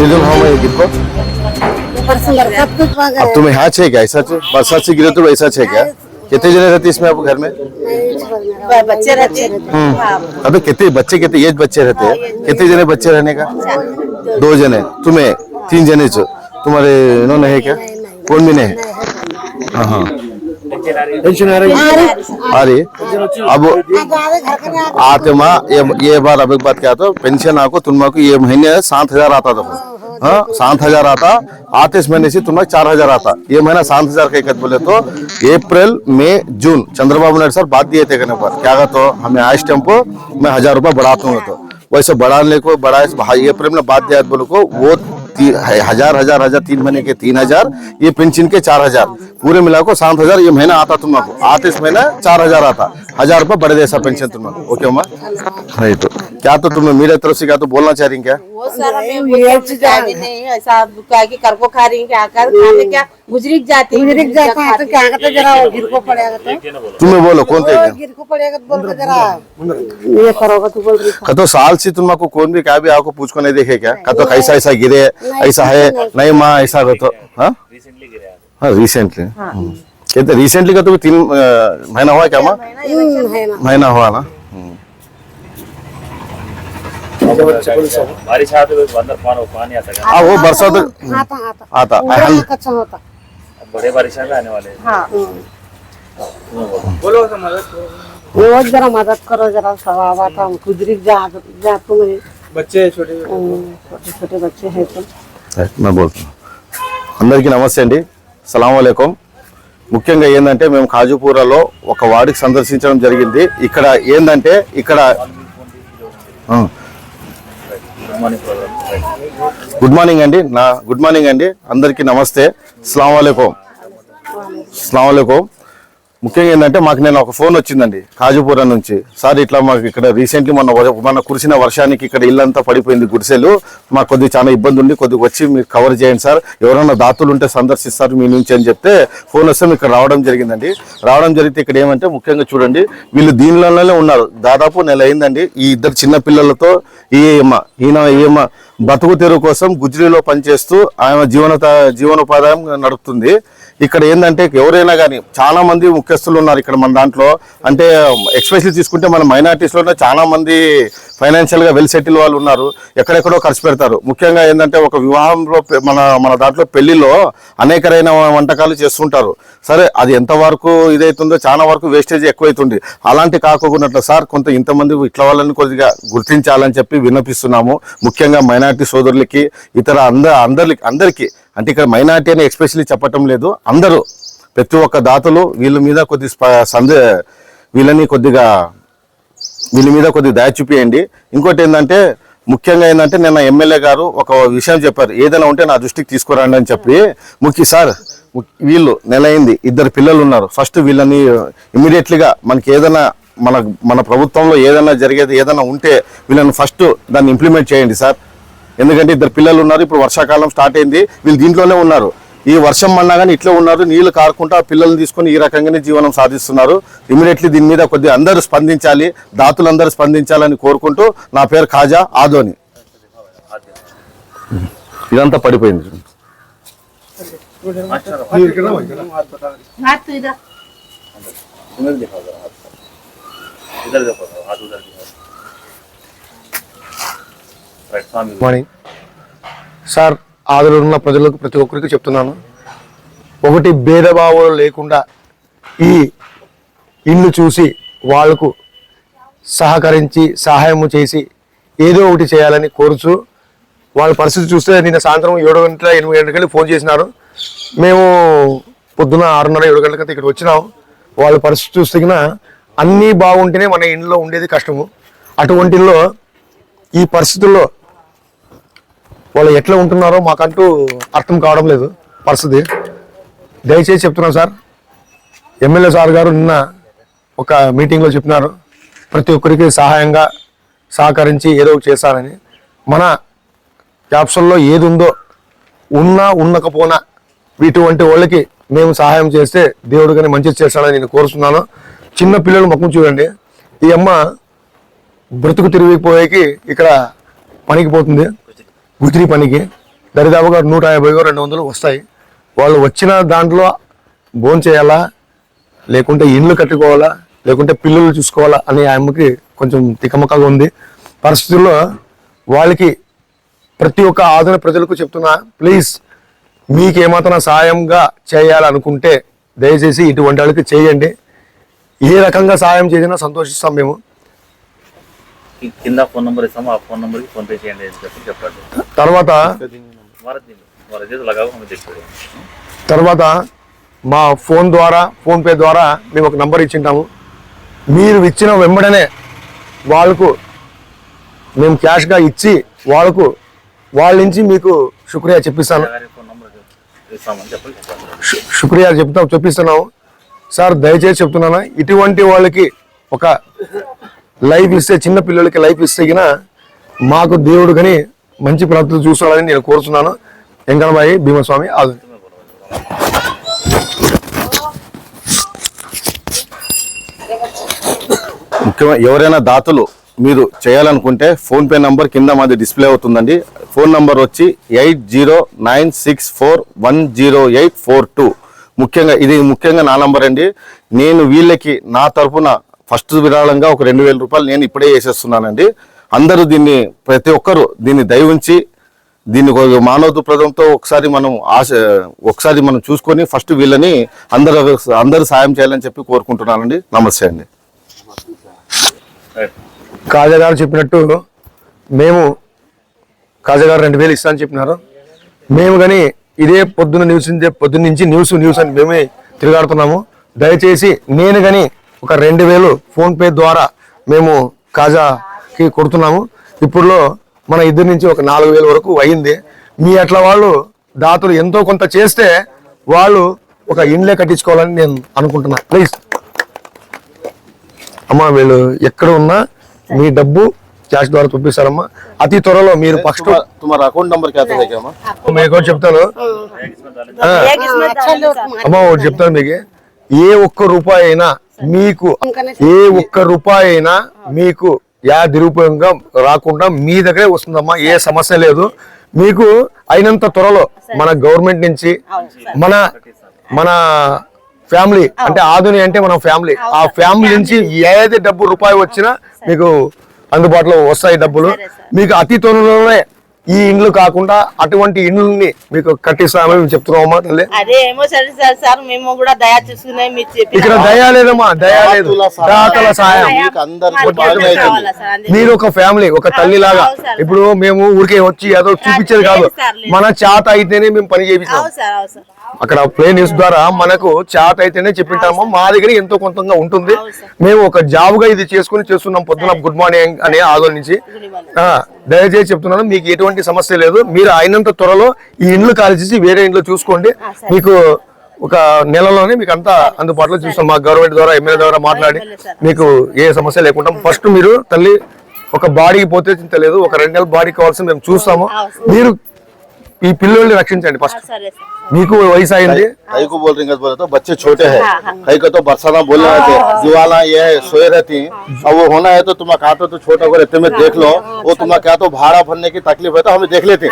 Season how में को सब अब तुम्हें यहाँ है क्या ऐसा छे? बरसात से गिरे तो ऐसा छे क्या कितने जने रहते इसमें आपको घर में बच्चे रहते हैं अबे कितने बच्चे कितने एज बच्चे रहते हैं कितने जने बच्चे रहने का दो जने तुम्हें तीन जने जो तुम्हारे इन्होंने है क्या कौन भी नहीं है हाँ आ रही है? अब का आते माँ ये ये बार अब एक बात क्या तो पेंशन आपको तुम्हारे ये महीने सात हज़ार आता था हाँ सात हज़ार आता। आते इस महीने से तुम्हारा चार हज़ार आता। ये महीना सात हज़ार का एक बोले तो अप्रैल, मई, जून। चंद्रबाबू नायडू सर, बात दिए थे कहने पर। क्या तो हमें आज टाइम को मैं हज़ार रुपया बढ़ाता हूँ तो। वैसे बढ़ाने को बढ़ा अप्रैल में बात दिया बोले को, वो हज़ार हज़ार हज़ार, तीन महीने के तीन हज़ार, ये पेंशन के चार हज़ार। पूरे मिला को सात हज़ार ये महीना आता तुमको आते इस महीना चार हज़ार आता। हज़ार रुपये बड़े ऐसा पेंशन तुमको ओके अम्मा नहीं तो। क्या तो तुम्हें मेरे तरफ़ से क्या तो बोलना चाह रही क्या? वो सर हमें वो समझा भी नहीं ऐसा क्या कि कर को खा रही क्या कर? खाते क्या? गुजरिक जाती गुजरिक जाता है तो क्या कहते हैं, जरा गिर को पड़ेगा तो। तुम्हें बोलो कौन थे? गिर को पड़ेगा तो बोल के जरा। ये करोगे तो बोल रही का तो साल से तुमको कौन भी क्या भी आपको पूछ को नहीं देखे क्या? का तो कैसा ऐसा गिरे ऐसा है। नहीं माँ ऐसा हो तो हाँ? हाँ रिसेंटली हाँ। हम्म। कहते रिसेंटली तो का तो तीन महीना हुआ क्या माँ? हम्म, हम्म, महीना हुआ ना? बारिश आते तो अंदर आता आता है। हाँ आता आता अच्छा होता। बड़े बारिश में आने वाले हाँ। बोलो तो रोज जरा मदद करो जरा सवा था गुजरी जा जा तुम्हें बच्चे छोटे। छोटे छोटे बच्चे हैं तो। मैं बोलता हूँ। अंदर की नमस्ते अंडी సలాంకం ముఖ్యంగా ఏంటంటే మేము కాజుపూరాలో ఒక వార్డుకి సందర్శించడం జరిగింది. ఇక్కడ ఏంటంటే ఇక్కడ గుడ్ మార్నింగ్ అండి. నా గుడ్ మార్నింగ్ అండి. అందరికీ నమస్తే. సలాం వాలేకం సలాం వాలేకం ముఖ్యంగా ఏంటంటే మాకు నేను ఒక ఫోన్ వచ్చిందండి కాజుపురం నుంచి. సార్ ఇట్లా మాకు ఇక్కడ రీసెంట్లీ మొన్న మన కురిసిన వర్షానికి ఇక్కడ ఇల్లంతా పడిపోయింది గుడిసెలు. మాకు కొద్దిగా చాలా ఇబ్బంది ఉంది కొద్దిగా వచ్చి మీరు కవర్ చేయండి సార్. ఎవరైనా దాతలు ఉంటే సందర్శిస్తారు మీ నుంచి అని చెప్తే ఫోన్ వస్తే మీకు ఇక్కడ రావడం జరిగిందండి. రావడం జరిగితే ఇక్కడ ఏమంటే ముఖ్యంగా చూడండి వీళ్ళు దీనిలోనే ఉన్నారు. దాదాపు నెల అయిందండి. ఈ ఇద్దరు చిన్న పిల్లలతో ఈ ఈయన ఈయమ్మ బతుకు తెరువు కోసం గుజ్రీలో పనిచేస్తూ ఆమె జీవన జీవనోపాధాయం నడుపుతుంది. ఇక్కడ ఏంటంటే ఎవరైనా కానీ చాలా మంది ముఖ్యస్తులు ఉన్నారు ఇక్కడ మన దాంట్లో. అంటే ఎక్స్పెషల్ తీసుకుంటే మన మైనార్టీస్లోనే చాలా మంది ఫైనాన్షియల్గా వెల్ సెటిల్ వాళ్ళు ఉన్నారు. ఎక్కడెక్కడో ఖర్చు పెడతారు. ముఖ్యంగా ఏంటంటే ఒక వివాహంలో పె- మన మన దాంట్లో పెళ్ళిలో అనేకరైన వంటకాలు చేస్తుంటారు. సరే అది ఎంతవరకు ఇదైతుందో చాలా వరకు వేస్టేజ్ ఎక్కువైతుంది. అలాంటి కాకుండా సార్ కొంత ఇంతమంది ఇట్లా వాళ్ళని కొద్దిగా గుర్తించాలని చెప్పి విన్నపిస్తున్నాము. ముఖ్యంగా మైనార్టీ సోదరులకి ఇతర అంద అందరికి అందరికీ. అంటే ఇక్కడ మైనార్టీ అని ఎక్స్పెషల్లీ చెప్పటం లేదు. అందరూ ప్రతి ఒక్క దాతలు వీళ్ళ మీద కొద్ది స్ప- సందే వీళ్ళని కొద్దిగా వీళ్ళ మీద కొద్దిగా దయ చూపియండి. ఇంకోటి ఏంటంటే ముఖ్యంగా ఏంటంటే నిన్న ఎమ్మెల్యే గారు ఒక విషయం చెప్పారు. ఏదైనా ఉంటే నా దృష్టికి తీసుకురండి అని చెప్పి. ముఖ్య సార్ వీళ్ళు నెల అయింది ఇద్దరు పిల్లలు ఉన్నారు. ఫస్ట్ వీళ్ళని ఇమీడియట్లీగా మనకి ఏదైనా మన మన ప్రభుత్వంలో ఏదైనా జరిగేది ఏదైనా ఉంటే వీళ్ళని ఫస్ట్ దాన్ని ఇంప్లిమెంట్ చేయండి సార్. ఎందుకంటే ఇద్దరు పిల్లలు ఉన్నారు ఇప్పుడు వర్షాకాలం స్టార్ట్ అయింది వీళ్ళు దీంట్లోనే ఉన్నారు. ఈ వర్షం అన్నా కానీ ఇట్లా ఉన్నారు నీళ్ళు కారకుండా పిల్లల్ని తీసుకొని ఈ రకంగానే జీవనం సాధిస్తున్నారు. ఇమీడియట్లీ దీని మీద కొద్దిగా అందరూ స్పందించాలి దాతులందరూ స్పందించాలని కోరుకుంటూ నా పేరు ఖాజా ఆదోని. ఇదంతా పడిపోయింది సార్ ఆదరణ ఉన్న ప్రజలకు ప్రతి ఒక్కరికి చెప్తున్నాను. ఒకటి భేదభావాలు లేకుండా ఈ ఇల్లు చూసి వాళ్ళకు సహకరించి సహాయము చేసి ఏదో ఒకటి చేయాలని కోరుచు వాళ్ళ పరిస్థితి చూస్తే నిన్న సాయంత్రం ఏడు గంటల ఎనిమిది గంటలకి ఫోన్ చేసినారు. మేము పొద్దున ఆరున్నర ఏడు గంటలకి ఇక్కడ వచ్చినాం. వాళ్ళ పరిస్థితి చూస్తే అన్నీ బాగుంటేనే మన ఇంట్లో ఉండేది కష్టము. అటువంటిలో ఈ పరిస్థితుల్లో వాళ్ళు ఎట్లా ఉంటున్నారో మాకంటూ అర్థం కావడం లేదు పరిస్థితి. దయచేసి చెప్తున్నాను సార్ ఎమ్మెల్యే సార్ గారు నిన్న ఒక మీటింగ్లో చెప్పినారు. ప్రతి ఒక్కరికి సహాయంగా సహకరించి ఏదో ఒకటి చేస్తారని. మన క్యాప్సల్లో ఏది ఉందో ఉన్నా ఉండకపోనా ఇటువంటి వాళ్ళకి మేము సహాయం చేస్తే దేవుడు కానీ మంచి చేస్తాడని నేను కోరుతున్నాను. చిన్న పిల్లలు ముఖం చూడండి. ఈ అమ్మ బ్రతుకు తిరిగిపోయేకి ఇక్కడ పనికి పోతుంది. గుజరీ పనికి దరిదాపుగా నూట యాభై రెండు వందలు వస్తాయి. వాళ్ళు వచ్చిన దాంట్లో భోజనం చేయాలా? లేకుంటే ఇండ్లు కట్టుకోవాలా? లేకుంటే పిల్లలు చూసుకోవాలా అనే ఆమెకి కొంచెం తికమకగా ఉంది. పరిస్థితుల్లో వాళ్ళకి ప్రతి ఒక్క ఆధున ప్రజలకు చెప్తున్నా ప్లీజ్ మీకు ఏమాత్రం సాయంగా చేయాలనుకుంటే దయచేసి ఇటువంటి వాళ్ళకి చేయండి. ఏ రకంగా సాయం చేసినా సంతోషిస్తాం మేము. కింద ఫోన్ నెంబర్ ఇస్తాము ఆ ఫోన్ నెంబర్కి ఫోన్పే చేయండి అని చెప్పి చెప్పాడు. తర్వాత తర్వాత మా ఫోన్ ద్వారా ఫోన్పే ద్వారా మేము ఒక నంబర్ ఇచ్చింటాము. మీరు ఇచ్చిన వెంబడనే వాళ్ళకు మేము క్యాష్గా ఇచ్చి వాళ్ళకు వాళ్ళ నుంచి మీకు శుక్రియా చెప్పిస్తాను. శుక్రియా చెప్తా చెప్పిస్తున్నాము. సార్ దయచేసి చెప్తున్నాను? ఇటువంటి వాళ్ళకి ఒక లైఫ్ ఇస్తే చిన్న పిల్లలకి లైఫ్ ఇస్తే గిన మాకు దేవుడు కానీ మంచి ప్రాంతాలు చూసుకోవాలని నేను కోరుతున్నాను వెంకటబాయి భీమస్వామి ఆదు ముఖ్యమైన ఎవరైనా దాతలు మీరు చేయాలనుకుంటే ఫోన్పే నంబర్ కింద మాది డిస్ప్లే అవుతుందండి. ఫోన్ నంబర్ వచ్చి eight zero nine six four one zero eight four two. ముఖ్యంగా ఇది ముఖ్యంగా నా నంబర్ అండి. నేను వీళ్ళకి నా తరపున ఫస్ట్ విరాళంగా ఒక రెండు వేల రూపాయలు నేను ఇప్పుడే వేసేస్తున్నానండి. అందరూ దీన్ని ప్రతి ఒక్కరూ దీన్ని దయవుంచి దీన్ని ఒక మానవ దృక్పథంతో ఒకసారి మనం ఆశ ఒకసారి మనం చూసుకొని ఫస్ట్ వీళ్ళని అందరూ అందరూ సాయం చేయాలని చెప్పి కోరుకుంటున్నానండి. నమస్తే అండి. కాజాగారు కాజా గారు చెప్పినట్టు మేము కాజా గారు రెండు వేలు ఇస్తామని చెప్పినారు. మేము కానీ ఇదే పొద్దున్న న్యూస్ పొద్దున్న నుంచి న్యూస్ న్యూస్ అని మేమే తిరగాడుతున్నాము. దయచేసి నేను కానీ ఒక రెండు వేలు ఫోన్పే ద్వారా మేము కాజాకి కొడుతున్నాము. ఇప్పుడులో మన ఇద్దరి నుంచి ఒక నాలుగు వేల వరకు అయింది. మీ అట్లా వాళ్ళు దాతలు ఎంతో కొంత చేస్తే వాళ్ళు ఒక ఇండ్లే కట్టించుకోవాలని నేను అనుకుంటున్నా. ప్లీజ్. అమ్మా వీళ్ళు ఎక్కడ ఉన్నా మీ డబ్బు క్యాష్ ద్వారా చూపిస్తారమ్మా అతి త్వరలో మీరు ఫస్ట్ అకౌంట్ నంబర్ మీకు చెప్తాను. అమ్మ ఒకటి చెప్తాను మీకు. ఏ ఒక్క రూపాయి అయినా మీకు ఏ ఒక్క రూపాయి అయినా మీకు యా దురుపయోగంగా రాకుండా మీ దగ్గరే వస్తుందమ్మా ఏ సమస్య లేదు. మీకు అయినంత త్వరలో మన గవర్నమెంట్ నుంచి మన మన ఫ్యామిలీ అంటే ఆధుని అంటే మన ఫ్యామిలీ ఆ ఫ్యామిలీ నుంచి ఏది డబ్బు రూపాయి వచ్చినా మీకు అందుబాటులో వస్తాయి డబ్బులు. మీకు అతి త్వరలోనే ఈ ఇండ్లు కాకుండా అటువంటి ఇండ్లని మీకు కట్టిస్తామని మేము చెప్తున్నామమ్మా తల్లి. అదే ఏమో సరే సార్ సార్ మేము కూడా దయా చూసుకునే మీరు చెప్పి ఇక్కడ దయా లేదమ్మా దయా లేదు. దాతల సాయం. మీరు ఒక ఫ్యామిలీ ఒక తల్లి లాగా. ఇప్పుడు మేము ఊరికే వచ్చి ఏదో చూపించేది కాదు. మన చేత అయితేనే మేము పని చేపిస్తాం. అక్కడ ప్లే న్యూస్ ద్వారా మనకు చేత అయితేనే చెప్పింటాము. మా దగ్గర ఎంతో కొంతంగా ఉంటుంది. మేము ఒక జాబ్గా ఇది చేసుకుని చేస్తున్నాం పొద్దున గుడ్ మార్నింగ్ అనే ఆదోళన నుంచి. దయచేసి చెప్తున్నాను మీకు ఎటువంటి సమస్య లేదు. మీరు అయినంత త్వరలో ఈ ఇండ్లు ఖాళీ చేసి వేరే ఇండ్లు చూసుకోండి. మీకు ఒక నెలలోనే మీకు అంతా అందుబాటులో చూస్తాం. మా గవర్నమెంట్ ద్వారా ఎమ్మెల్యే ద్వారా మాట్లాడి మీకు ఏ సమస్య లేకుండా ఫస్ట్ మీరు తల్లి ఒక బాడీకి పోతే చింత లేదు. ఒక రెండు నెలల బాడీ కావాల్సింది మేము చూస్తాము. మీరు ఈ పిల్లల్ని రక్షించండి ఫస్ట్ సరే సార్ మీకు వయసు అయింది कई को बोल रही हैं बोले तो बच्चे छोटे हैं कई को तो बरसाना बोल रहे थे दीवाला ये है सोए रहती अब वो होना है तो तुम्हें कहा तो छोटा को रहते में देख लो वो तुम्हें क्या तो भाड़ा भरने की तकलीफ है तो हमें देख लेते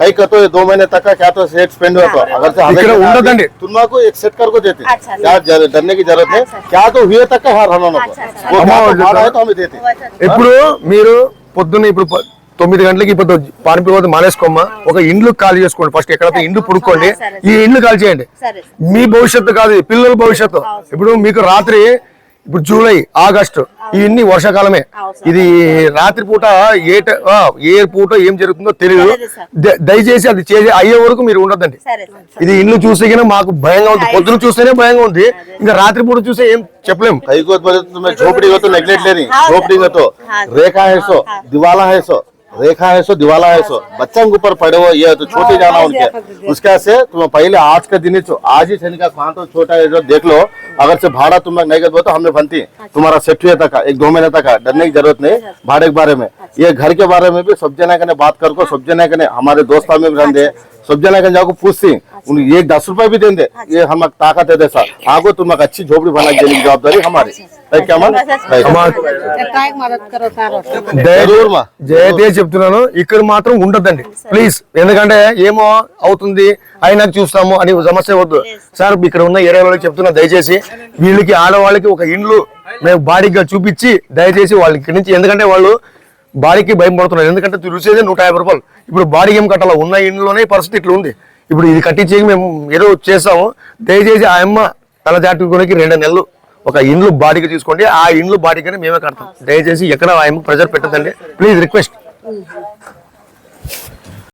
कई का तो ये दो महीने तक का क्या तो सेट स्पेंड हुआ तो अगर से हमें इकड़ा क्या उंडा दंडे। तुम्हारा को एक सेट कर को देते अच्छा, क्या जर- डरने की जरूरत है क्या तो हुए तक का हार होना वो क्या तो अमाउंट भाड़ा है तो हमें देते ఇప్పుడు మీరు పొద్దున్న ఇప్పుడు ప- తొమ్మిది గంటలకి ఇప్పుడు పానిపోతే మానేసుకోమ్మా ఒక ఇండ్లు ఖాళీ చేసుకోండి ఫస్ట్ ఎక్కడైతే ఇండ్లు పుడుకోండి ఈ ఇండ్లు ఖాళీ చేయండి సరే మీ భవిష్యత్తు కాదు ఇది పిల్లల భవిష్యత్తు ఇప్పుడు మీకు రాత్రి ఇప్పుడు జూలై ఆగస్టు ఇవన్నీ వర్షాకాలమే ఇది రాత్రి పూట ఏ ట- ఆ, ఏ పూట ఏం జరుగుతుందో తెలియదు ద- దయచేసి అది చేసే అయ్యే వరకు మీరు ఉండొద్దండి సరే సార్ ఇది ఇల్లు చూస్తే గిన మాకు భయంగా ఉంది పొద్దున చూస్తేనే భయంగా ఉంది ఇంకా రాత్రి పూట చూస్తే ఏం చెప్పలేం कई को बोले तो तुम्हें झोपड़ी हो तो नेगलेक्ट ले रही झोपड़ी हो तो रेखा है सो दिवाला है सो रेखा है सो दिवाला है सो। बच्चों के ऊपर पड़े हो ये तो छोटे जाना उनके उसके से तुम पहले आज का दिन ही छो- आज ही शनि का कहाँ तो छोटा है जो देख लो अगर से भाड़ा तुम्हें नहीं कर तो हमें बनती तुम्हारा सेफ्टी तक एक दो महीने तक डरने की ज़रूरत नहीं भाड़े के बारे में। ये घर के बारे में भी सब जना कने बात कर को सब जना कने हमारे दोस्त में भी रहते सब जना के जाको पूछते उन ये दस रुपए भी देंगे ये हम ताकत है ऐसा आगो तुम अच्छी झोपड़ी बना देने की जवाबदारी हमारी है क्या मन అమ్మా काय मदत करो सारो దయ- जरूर माँ జయదేవ్ చెప్తున్నాను ఇక్కడ మాత్రం ఉండొద్దండి ప్లీజ్ ఎందుకంటే ఏమో అవుతుంది అయినా చూస్తాము అని సమస్య వద్దు సార్ ఇక్కడ ఉన్న ఏరియా వాళ్ళకి చెప్తున్నా దయచేసి వీళ్ళకి ఆడవాళ్ళకి ఒక ఇండ్లు మేము బాడీగా చూపించి దయచేసి వాళ్ళు ఇక్కడి నుంచి ఎందుకంటే వాళ్ళు బాడీకి భయం పడుతున్నారు ఎందుకంటే చూసేది నూట యాభై రూపాయలు. ఇప్పుడు బాడీకి ఏం కట్టాలి? ఉన్న ఇండ్లోనే పరిస్థితి ఇట్లా ఉంది. ఇప్పుడు ఇది కట్టించేకి మేము ఏదో చేస్తాము దయచేసి ఆ అమ్మ తల దాటుకోనికి రెండు నెలలు ఒక ఇండ్లు బాడీకి తీసుకోండి. ఆ ఇండ్లు బాడీకి మేమే కడతాం. దయచేసి ఎక్కడ ఆ అమ్మ ప్రెజర్ పెట్టదండి ప్లీజ్ రిక్వెస్ట్